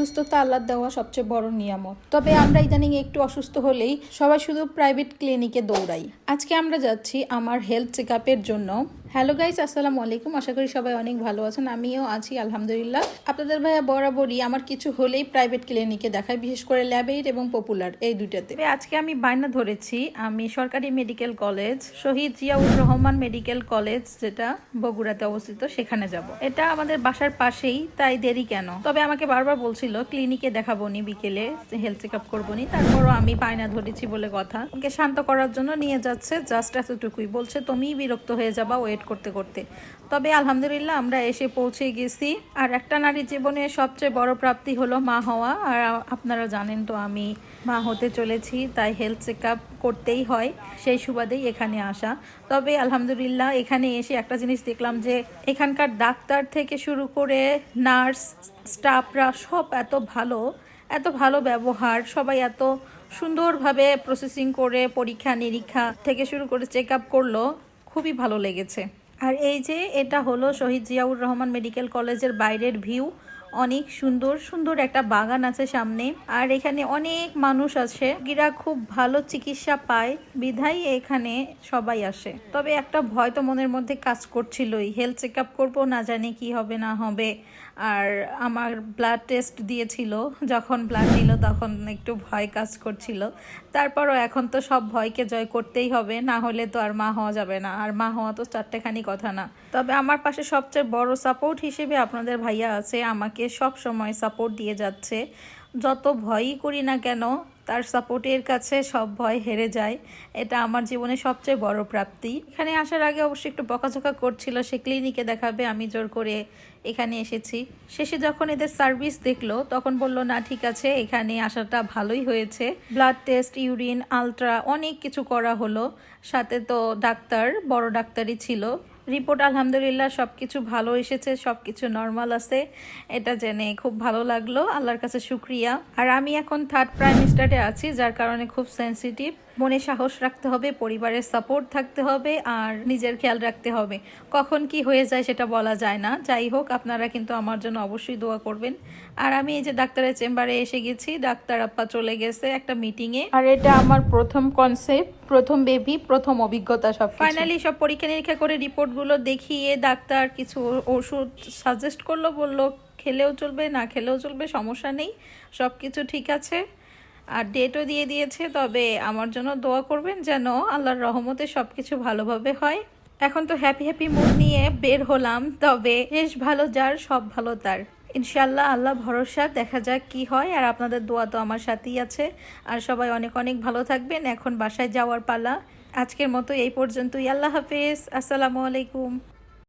সুস্থতা আল্লাহ দেওয়া সবচেয়ে বড় নিয়ামত। তবে আমরা ইদানিং একটু অসুস্থ হলেই সবাই শুধু প্রাইভেট ক্লিনিকে দৌড়াই। আজকে আমরা যাচ্ছি আমার হেলথ চেক জন্য। হ্যালো গাইস, আসসালামু আলাইকুম। আশা করি সবাই অনেক ভালো আছেন। আমিও আছি, আলহামদুলিল্লাহ। আপনাদের ভাইয়া বরাবরই আমার কিছু হলেই প্রাইভেট ক্লিনিকে দেখায়, বিশেষ করে ল্যাবেইট এবং পপুলার এই দুইটাতে। আজকে আমি বায়না ধরেছি, আমি সরকারি medical college Shaheed Ziaur Rahman medical college যেটা বগুড়াতে অবস্থিত, সেখানে যাব। এটা আমাদের বাসার পাশেই, তাই দেরি কেন? তবে আমাকে বারবার বলছিল ক্লিনিকে দেখাবো নি, বিকেলে হেলথ চেক আপ করব নি। তারপরও আমি বায়না ধরেছি বলে কথা। ওকে শান্ত করার জন্য নিয়ে যাচ্ছে জাস্ট এতটুকুই। বলছে, তুমিই বিরক্ত হয়ে যাবা ওয়েট করতে করতে। তবে আলহামদুলিল্লাহ আমরা এসে পৌঁছে গেছি। আর একটা নারীর জীবনে সবচেয়ে বড় প্রাপ্তি হলো মা হওয়া। আর আপনারা জানেন তো আমি মা হতে চলেছি, তাই হেলথ চেক করতেই হয়, সেই সুবাদেই এখানে আসা। তবে আলহামদুলিল্লাহ এখানে এসে একটা জিনিস দেখলাম যে, এখানকার ডাক্তার থেকে শুরু করে নার্স, স্টাফরা সব এত ভালো এত ভালো ব্যবহার, সবাই এত সুন্দরভাবে প্রসেসিং করে পরীক্ষা নিরীক্ষা থেকে শুরু করে চেক আপ করল। খুবই ভালো লেগেছে। আর এই যে এটা হলো শহীদ জিয়াউর রহমান মেডিকেল কলেজের বাইরের ভিউ। অনেক সুন্দর সুন্দর একটা বাগান আছে সামনে। আর এখানে অনেক মানুষ আছে। গিরা খুব ভালো চিকিৎসা পায়। বিধাই এখানে সবাই আসে। তবে একটা ভয় তো মনের মধ্যে কাজ করছিলই। হেলথ চেক আপ করব, না জানি কি হবে, না হবে। আর আমার ব্লাড টেস্ট দিয়েছিল। যখন ব্লাড নিল তখন একটু ভয় কাজ করছিল। তারপরও এখন তো সব ভয়কে জয় করতেই হবে। না হলে তো আর মা হওয়া যাবে না। আর মা হওয়া তো চারটেখানি কথা না। তবে আমার পাশে সবচেয়ে বড় সাপোর্ট হিসেবে আপনাদের ভাইয়া আছে। আমাকে সব সময় সাপোর্ট দিয়ে যাচ্ছে। যত ভয়ই করি না কেন, তার সাপোর্টের কাছে সব ভয় হেরে যায়। এটা আমার জীবনে সবচেয়ে বড় প্রাপ্তি। এখানে আসার আগে অবশ্যই একটু বকাঝকা করছিল, সে ক্লিনিকে দেখাবে, আমি জোর করে এখানে এসেছি। শেষে যখন এদের সার্ভিস দেখল, তখন বলল, না, ঠিক আছে, এখানে আসাটা ভালোই হয়েছে। ব্লাড টেস্ট ইউরিন আলট্রা অনেক কিছু করা হলো। সাথে তো ডাক্তার, বড় ডাক্তারই ছিল। রিপোর্ট আলহামদুলিল্লাহ সব কিছু ভালো এসেছে সব কিছু নর্মাল আছে। এটা জেনে খুব ভালো লাগল, আল্লাহর কাছে শুক্রিয়া। আর আমি এখন থার্ড প্রাইম স্টারে আছি, যার কারণে খুব সেন্সিটিভ মনে সাহস রাখতে হবে, পরিবারের সাপোর্ট থাকতে হবে, আর নিজের খেয়াল রাখতে হবে। কখন কি হয়ে যায় সেটা বলা যায় না। যাই হোক, আপনারা কিন্তু আমার জন্য অবশ্যই দোয়া করবেন। আর আমি এই যে ডাক্তারের চেম্বারে এসে গেছি, ডাক্তার আপা চলে গেছে একটা মিটিংয়ে আর এটা আমার প্রথম কনসেপ্ট প্রথম বেবি প্রথম অভিজ্ঞতা সব ফাইনালি সব পরীক্ষা নিরীক্ষা করে রিপোর্টগুলো দেখিয়ে ডাক্তার কিছু ওষুধ সাজেস্ট করল, বলল, খেলেও চলবে, না খেলেও চলবে, সমস্যা নেই সব কিছু ঠিক আছে। আর ডেটও দিয়ে দিয়েছে, তবে আমার জন্য দোয়া করবেন যেন আল্লাহর রহমতে সব কিছু ভালোভাবে হয়। এখন তো হ্যাপি হ্যাপি মুড নিয়ে বের হলাম, তবে বেশ ভালো যার, সব ভালো তার। ইনশাল্লাহ আল্লাহ ভরসা, দেখা যাক কি হয়। আর আপনাদের দোয়া তো আমার সাথেই আছে। আর সবাই অনেক অনেক ভালো থাকবেন। এখন বাসায় যাওয়ার পালা। আজকের মতো এই পর্যন্তই। আল্লাহ হাফেজ। আসসালামু আলাইকুম।